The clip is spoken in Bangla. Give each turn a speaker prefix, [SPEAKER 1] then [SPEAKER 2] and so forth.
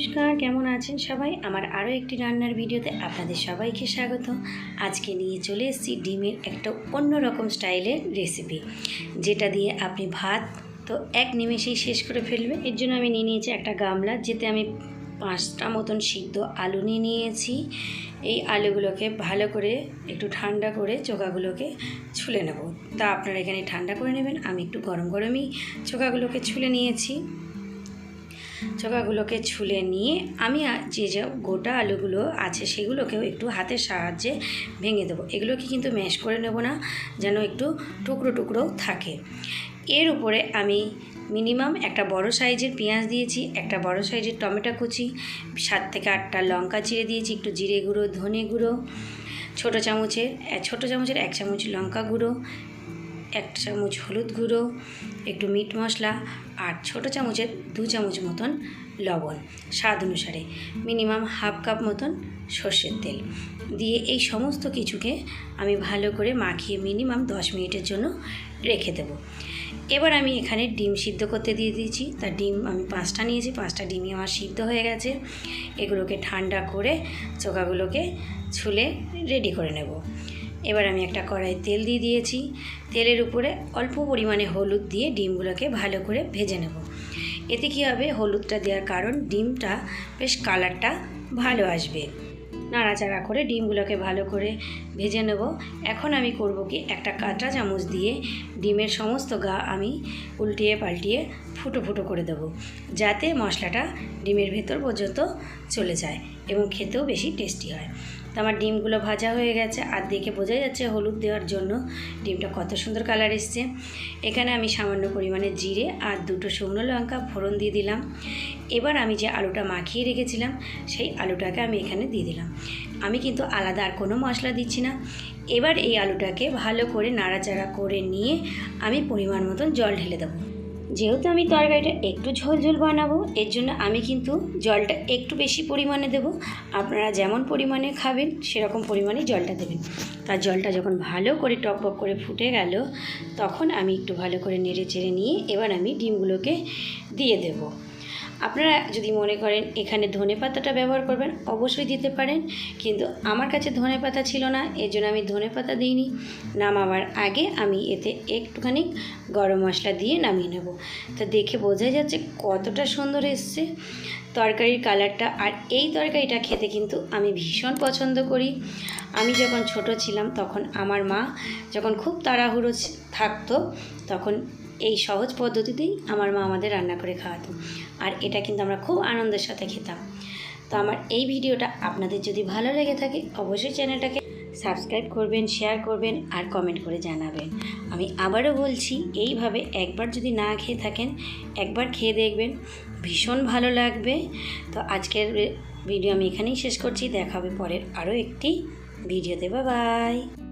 [SPEAKER 1] নমস্কার, কেমন আছেন সবাই? আমার আরও একটি রান্নার ভিডিওতে আপনাদের সবাইকে স্বাগত। আজকে নিয়ে চলে এসেছি ডিমের একটা অন্যরকম স্টাইলের রেসিপি, যেটা দিয়ে আপনি ভাত তো এক নিমেষেই শেষ করে ফেলবে এর জন্য আমি নিয়ে নিয়েছি একটা গামলা, যেতে আমি পাঁচটা মতন সিদ্ধ আলু নিয়ে নিয়েছি। এই আলুগুলোকে ভালো করে একটু ঠান্ডা করে চোকাগুলোকে ছুলে নেব। তা আপনারা এখানে ঠান্ডা করে নেবেন, আমি একটু গরম গরমই চোকাগুলোকে ছুলে নিয়েছি। চোকাগুলোকে ছুলে নিয়ে আমি যে যে গোটা আলুগুলো আছে সেগুলোকেও একটু হাতের সাহায্যে ভেঙে দেবো। এগুলোকে কিন্তু ম্যাশ করে নেব না, যেন একটু টুকরো টুকরো থাকে। এর উপরে আমি মিনিমাম একটা বড় সাইজের পেঁয়াজ দিয়েছি, একটা বড় সাইজের টমেটো কুচি, সাত থেকে আটটা লঙ্কা চিড়ে দিয়েছি, একটু জিরে গুঁড়ো, ধনে গুঁড়ো, ছোটো চামচের ছোটো চামচের এক চামচ লঙ্কা গুঁড়ো, এক চামচ হলুদ গুঁড়ো একটু মিট মশলা আর ছোটো চামচের দু চামচ মতন লবণ। স্বাদ অনুসারে মিনিমাম হাফ কাপ মতন সর্ষের তেল। দিয়ে এই সমস্ত কিছুকে আমি ভালো করে মাখিয়ে মিনিমাম দশ মিনিটের জন্য রেখে দেবো। এবার আমি এখানে ডিম সিদ্ধ করতে দিয়ে দিয়েছি। তা ডিম আমি পাঁচটা নিয়েছি। পাঁচটা ডিমই আমার সিদ্ধ হয়ে গেছে। এগুলোকে ঠান্ডা করে চোকাগুলোকে ছুলে রেডি করে নেব। এবার আমি একটা কড়াই তেল দিয়ে দিয়েছি। তেলের উপরে অল্প পরিমাণে হলুদ দিয়ে ডিমগুলোকে ভালো করে ভেজে নেব। এতে কী হবে? হলুদটা দেওয়ার কারণ ডিমটা বেশ কালারটা ভালো আসবে। নাড়াচাড়া করে ডিমগুলোকে ভালো করে ভেজে নেব। এখন আমি করব কি? একটা কাঁটা চামচ দিয়ে ডিমের সমস্ত গা আমি উল্টিয়ে পাল্টিয়ে ফুটো ফুটো করে দেবো, যাতে মশলাটা ডিমের ভেতর পর্যন্ত চলে যায় এবং খেতেও বেশি টেস্টি হয়। তো আমার ডিমগুলো ভাজা হয়ে গেছে আর দেখে বোঝা যাচ্ছে হলুদ দেওয়ার জন্য ডিমটা কত সুন্দর কালার এসছে। এখানে আমি সামান্য পরিমাণে জিরে আর দুটো শুকনো লঙ্কা ফোড়ন দিয়ে দিলাম। এবার আমি যে আলুটা মাখিয়ে রেখেছিলাম, সেই আলুটাকে আমি এখানে দিয়ে দিলাম। আমি কিন্তু আলাদা আর কোনো মশলা দিচ্ছি না। এবার এই আলুটাকে ভালো করে নাড়াচাড়া করে নিয়ে আমি পরিমাণ মতন জল ঢেলে দেবো। যেহেতু আমি তরকারিটা একটু ঝোল ঝোল বানাবো, এর জন্য আমি কিন্তু জলটা একটু বেশি পরিমাণে দেব। আপনারা যেমন পরিমাণে খাবেন, সেরকম পরিমাণে জলটা দেবেন। তার জলটা যখন ভালো করে টকবক করে ফুটে গেল, তখন আমি একটু ভালো করে নেড়ে চেড়ে নিয়ে এবার আমি ডিমগুলোকে দিয়ে দেবো। আপনারা যদি মনে করেন এখানে ধনে পাতাটা ব্যবহার করবেন, অবশ্যই দিতে পারেন। কিন্তু আমার কাছে ধনে পাতা ছিল না, এর জন্য আমি ধনে পাতা দিইনি। নামাবার আগে আমি এতে একটুখানি গরম মশলা দিয়ে নামিয়ে নেব। তা দেখে বোঝা যাচ্ছে কতটা সুন্দর এসছে। তরকারির কালারটা আর এই তরকারিটা খেতে কিন্তু আমি ভীষণ পছন্দ করি। আমি যখন ছোট ছিলাম তখন আমার মা যখন খুব তাড়াহুড়ো থাকতো তখন এই সহজ পদ্ধতিতেই আমার মা আমাদের রান্না করে খাওয়াতো আর এটা কিন্তু আমরা খুব আনন্দের সাথে খেতাম। তো আমার এই ভিডিওটা আপনাদের যদি ভালো লেগে থাকে, অবশ্যই চ্যানেলটাকে সাবস্ক্রাইব করবেন, শেয়ার করবেন আর কমেন্ট করে জানাবেন। আমি আবারও বলছি, এইভাবে একবার যদি না খেয়ে থাকেন, একবার খেয়ে দেখবেন, ভীষণ ভালো লাগবে। তো আজকের ভিডিও আমি এখানেই শেষ করছি। দেখা হবে পরের আরও একটি ভিডিওতে। বা বাই।